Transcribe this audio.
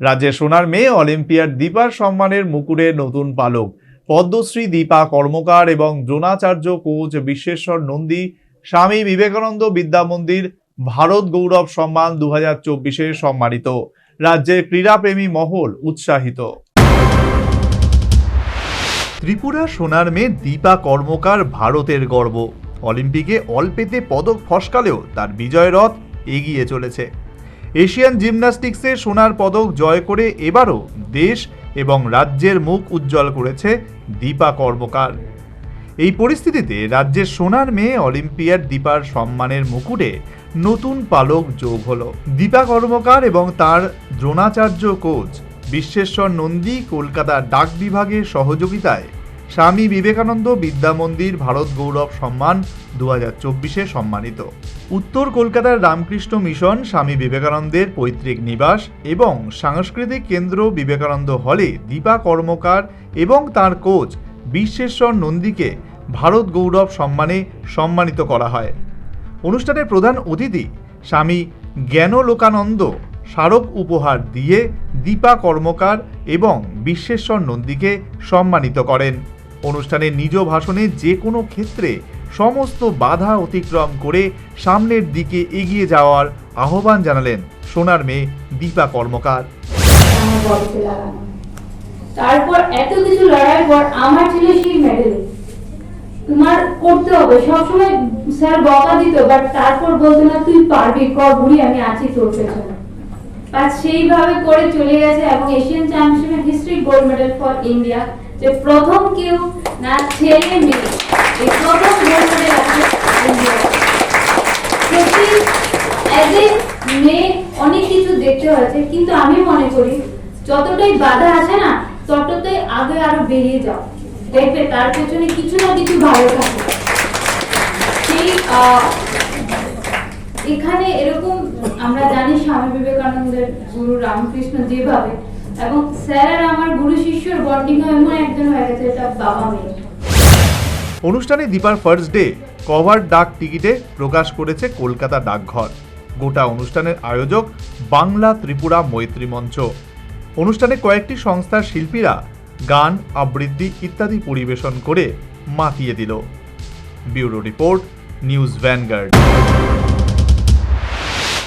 রাজ্যের সোনার মেয়ে অলিম্পিয়ার দীপার সম্মানের মুকুরে নতুন পালক। পদ্মশ্রী, দীপা কর্মকার এবং দ্রোণাচার্য কোচ বিশ্বেশ্বর নন্দী, স্বামী বিবেকানন্দ বিদ্যা মন্দির, ভারত গৌরব সম্মান দু হাজার চব্বিশে সম্মানিত। রাজ্যের ক্রীড়াপ্রেমী মহল উৎসাহিত। ত্রিপুরা সোনার মেয়ে দীপা কর্মকার ভারতের গর্ব। অলিম্পিকে অল্পেতে পদক ফসকালেও তার বিজয় রথ এগিয়ে চলেছে। এশিয়ান জিমন্যাস্টিক্সে সোনার পদক জয় করে এবারও দেশ এবং রাজ্যের মুখ উজ্জ্বল করেছে দীপা কর্মকার। এই পরিস্থিতিতে রাজ্যের সোনার মেয়ে অলিম্পিয়ার দীপার সম্মানের মুকুটে নতুন পালক যোগ হলো। দীপা কর্মকার এবং তার দ্রোণাচার্য কোচ বিশ্বেশ্বর নন্দী কলকাতা ডাক বিভাগের সহযোগিতায় স্বামী বিবেকানন্দ বিদ্যা মন্দির, ভারত গৌরব সম্মান দু হাজার চব্বিশে সম্মানিত। উত্তর কলকাতার রামকৃষ্ণ মিশন স্বামী বিবেকানন্দের পৈতৃক নিবাস এবং সাংস্কৃতিক কেন্দ্র বিবেকানন্দ হলে দীপা কর্মকার এবং তার কোচ বিশ্বেশ্বর নন্দীকে ভারত গৌরব সম্মানে সম্মানিত করা হয়। অনুষ্ঠানের প্রধান অতিথি স্বামী জ্ঞানলোকানন্দ স্মারক উপহার দিয়ে দীপা কর্মকার এবং বিশ্বেশ্বর নন্দীকে সম্মানিত করেন। অনুষ্ঠানে নিজ ভাষণে যে কোনো ক্ষেত্রে সমস্ত বাধা অতিক্রম করে সামনের দিকে এগিয়ে যাওয়ার আহ্বান জানালেন সোনার মেয়ে দীপা কর্মকার। তারপর এত কিছু পর আমার ছিল সেই মেডেল তোমার করতে হবে, সবসময় স্যার বকা দিত বাট তারপর বলতো না, তুই পারবি, কর, বুড়ি, আমি আছি তোর পেছনে। সেইভাবে করে চলে গেছে এবং এশিয়ান চ্যাম্পিয়নশিপের history gold medal for India যে প্রথম কেউ না ছেলে মেয়ে, এই প্রথম গোল্ড আছে মেয়ে অনেক কিছু দেখতে হয়েছে, কিন্তু আমি মনে করি যতটাই বাধা আছে না, ততটাই আগে আরও বেরিয়ে যাও। দেখবে তার পেছনে কিছু না কিছু ভালো থাকে। সেই এখানে এরকম আমরা জানি স্বামী বিবেকানন্দের গুরু রামকৃষ্ণ যেভাবে এবং স্যার আমার গুরু শিষ্যর বন্ডিং এমন একজন হয়ে গেছে এটা বাবা মেয়ে। অনুষ্ঠানে দীপার ফার্স্ট ডে কভার ডাক টিকিটে প্রকাশ করেছে কলকাতা ডাকঘর। গোটা অনুষ্ঠানের আয়োজক বাংলা ত্রিপুরা মৈত্রী মঞ্চ। অনুষ্ঠানে কয়েকটি সংস্থার শিল্পীরা গান, আবৃত্তি ইত্যাদি পরিবেশন করে মাতিয়ে দিল। Bureau report, news Vanguard.